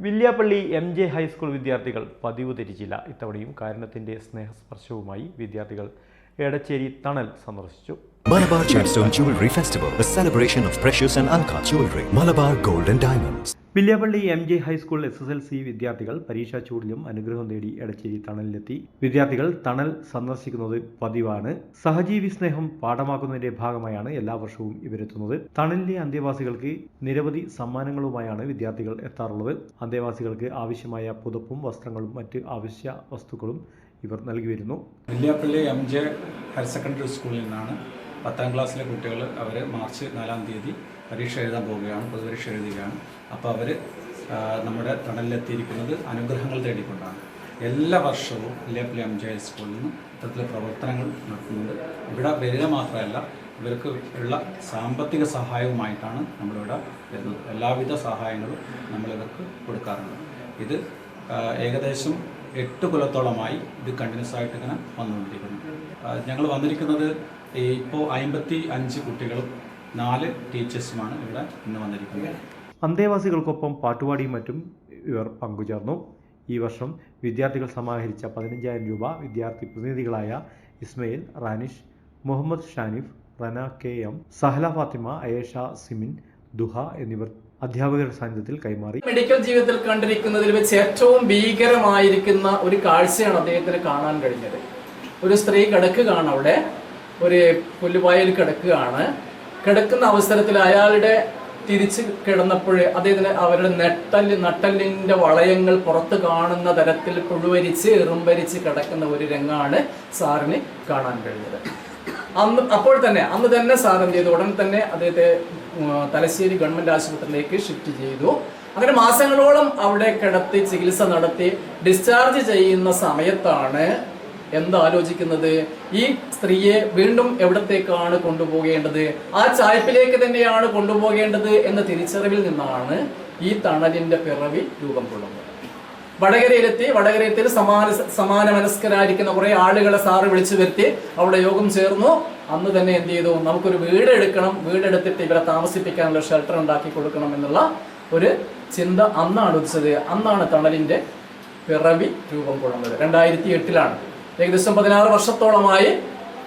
Villiappally M J high school വിദ്യാർത്ഥികൾ പതിവ് തിരിച്ചില്ല. ഇത്തവണയും കാരണത്തിന്റെ സ്നേഹസ്പർശവുമായി വിദ്യാർത്ഥികൾ എടച്ചേരി തണൽ സന്ദർശിച്ചു. Malabar Gemstone Jewelry Festival, a celebration of precious and uncut jewelry. Malabar Gold and Diamonds. Villiappally M J high school S S L C വിദ്യാർത്ഥികൾ പരീക്ഷാ ചൂടിലും അനുഗ്രഹം നേടി എടച്ചേരി തണലിലെത്തി. വിദ്യാർത്ഥികൾ തണൽ സന്ദർശിക്കുന്നത് പതിവാണ്. സഹജീവി സ്നേഹം പാഠമാക്കുന്നതിന്റെ ഭാഗമായാണ് എല്ലാ വർഷവും ഇവരെത്തുന്നത്. തണലിലെ അന്തേവാസികൾക്ക് നിരവധി സമ്മാനങ്ങളുമായാണ് വിദ്യാർത്ഥികൾ എത്താറുള്ളത്. അന്തേവാസികൾക്ക് ആവശ്യമായ പുതപ്പും വസ്ത്രങ്ങളും മറ്റ് ആവശ്യ വസ്തുക്കളും ഇവർ നൽകി വരുന്നു. Villiappally M J higher secondary സ്കൂളിൽ നിന്നാണ് പത്താം ക്ലാസ്സിലെ കുട്ടികൾ അവർ മാർച്ച് നാലാം തീയതി പരീക്ഷ എഴുതാൻ പോവുകയാണ് പൊതുപരീക്ഷ എഴുതുകയാണ്. അപ്പോൾ അവർ നമ്മുടെ തണലിലെത്തിയിരിക്കുന്നത് അനുഗ്രഹങ്ങൾ തേടിക്കൊണ്ടാണ്. എല്ലാ വർഷവും ഇല്ലേപ്പിലെ എം ജി ജെ സ്കൂളിൽ നിന്ന് ഇത്തരത്തിലെ പ്രവർത്തനങ്ങൾ നടത്തുന്നുണ്ട്. ഇവിടെ വരിക മാത്രമല്ല ഇവർക്ക് ഉള്ള സാമ്പത്തിക സഹായവുമായിട്ടാണ് നമ്മളിവിടെ വരുന്നത്. എല്ലാവിധ സഹായങ്ങളും നമ്മളിവർക്ക് കൊടുക്കാറുണ്ട്. ഇത് ഏകദേശം എട്ട് കുലത്തോളമായി ഇത് കണ്ടിന്യൂസ് ആയിട്ട് ഇങ്ങനെ വന്നുകൊണ്ടിരിക്കുന്നു. ഞങ്ങൾ വന്നിരിക്കുന്നത് ഇപ്പോൾ അമ്പത്തി അഞ്ച് കുട്ടികളും നാല് ടീച്ചേഴ്സുമാണ് ഇവിടെ ഇന്ന് വന്നിരിക്കുന്നത്. അന്തേവാസികൾക്കൊപ്പം പാട്ടുപാടിയും മറ്റും ഇവർ പങ്കുചേർന്നു. ഈ വർഷം വിദ്യാർത്ഥികൾ സമാഹരിച്ച പതിനഞ്ചായിരം രൂപ വിദ്യാർത്ഥി പ്രതിനിധികളായ ഇസ്മയിൽ റാനിഷ് മുഹമ്മദ് ഷാനിഫ് റന കെ എം സഹല ഫാത്തിമ അയേഷ സിമിൻ ദുഹ എന്നിവർ അധ്യാപകരുടെ സാന്നിധ്യത്തിൽ കൈമാറി. മെഡിക്കൽ ജീവിതത്തിൽ കണ്ടിരിക്കുന്നതിൽ വെച്ച് ഏറ്റവും ഭീകരമായിരിക്കുന്ന ഒരു കാഴ്ചയാണ് അദ്ദേഹത്തിന് കാണാൻ കഴിഞ്ഞത്. ഒരു സ്ത്രീ കിടക്കുകയാണ് അവിടെ. ഒരു പുല്ലുപായയിൽ കിടക്കുകയാണ്. കിടക്കുന്ന അവസരത്തിൽ അയാളുടെ തിരിച്ച് കിടന്നപ്പോൾ അദ്ദേഹത്തിന് അവരുടെ നെട്ടൽ നട്ടലിന്റെ വളയങ്ങൾ പുറത്ത് കാണുന്ന തരത്തിൽ പുഴുവരിച്ച് എറുമ്പരിച്ച് കിടക്കുന്ന ഒരു രംഗമാണ് സാറിന് കാണാൻ കഴിഞ്ഞത്. അന്ന് അപ്പോൾ തന്നെ അന്ന് തന്നെ സാർ എന്ത് ചെയ്തു? ഉടൻ തന്നെ അദ്ദേഹത്തെ തലശ്ശേരി ഗവൺമെന്റ് ആശുപത്രിയിലേക്ക് ഷിഫ്റ്റ് ചെയ്തു. അങ്ങനെ മാസങ്ങളോളം അവിടെ കിടത്തി ചികിത്സ നടത്തി ഡിസ്ചാർജ് ചെയ്യുന്ന സമയത്താണ് എന്താലോചിക്കുന്നത്? ഈ സ്ത്രീയെ വീണ്ടും എവിടത്തേക്കാണ് കൊണ്ടുപോകേണ്ടത്? ആ ചായ്പിലേക്ക് തന്നെയാണ് കൊണ്ടുപോകേണ്ടത് എന്ന തിരിച്ചറിവിൽ നിന്നാണ് ഈ തണലിന്റെ പിറവി രൂപം കൊള്ളുന്നത്. വടകരയിലെത്തി വടകരയത്തിൽ സമാന സമാന മനസ്കരായിരിക്കുന്ന കുറെ ആളുകളെ സാറ് വിളിച്ചു വരുത്തി അവിടെ യോഗം ചേർന്നു. അന്ന് തന്നെ എന്ത് ചെയ്തു? നമുക്കൊരു വീട് എടുക്കണം. വീടെടുത്തിട്ട് ഇവരെ താമസിപ്പിക്കാനുള്ള ഷെൽട്ടർ ഉണ്ടാക്കി കൊടുക്കണം എന്നുള്ള ഒരു ചിന്ത അന്നാണ് ഉദിച്ചത്. അന്നാണ് തണലിന്റെ പിറവി രൂപം കൊള്ളുന്നത്. രണ്ടായിരത്തി എട്ടിലാണ്. ഏകദേശം പതിനാറ് വർഷത്തോളമായി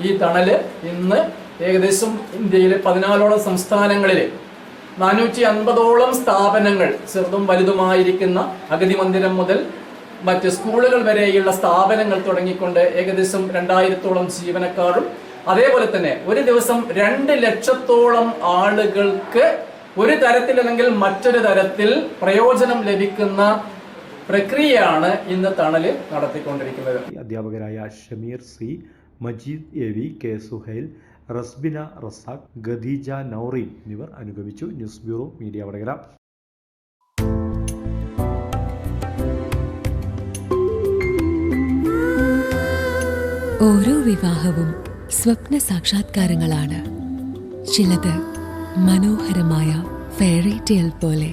ഈ തണൽ ഇന്ന് ഏകദേശം ഇന്ത്യയിലെ പതിനാലോളം സംസ്ഥാനങ്ങളിൽ നാനൂറ്റി അൻപതോളം സ്ഥാപനങ്ങൾ ചെറുതും വലുതുമായിരിക്കുന്ന അഗതി മന്ദിരം മുതൽ മറ്റ് സ്കൂളുകൾ വരെയുള്ള സ്ഥാപനങ്ങൾ തുടങ്ങിക്കൊണ്ട് ഏകദേശം രണ്ടായിരത്തോളം ജീവനക്കാരും അതേപോലെ തന്നെ ഒരു ദിവസം രണ്ട് ലക്ഷത്തോളം ആളുകൾക്ക് ഒരു തരത്തിൽ അല്ലെങ്കിൽ മറ്റൊരു തരത്തിൽ പ്രയോജനം ലഭിക്കുന്ന പ്രക്രിയയാണ് ഇന്ന് തണലിൽ നടത്തിക്കൊണ്ടിരിക്കുന്നത്. അധ്യാപകരായ Shameer C Majeed A V K Suhail Rasbina Razak Khadeeja Noureen എന്നിവർ അനുഗമിച്ചു. News bureau media Vadakara. ഓരോ വിവാഹവും സ്വപ്ന സാക്ഷാത്കാരങ്ങളാണ്. ചിലത് മനോഹരമായ ഫെയറി ടെയിൽ പോലെ.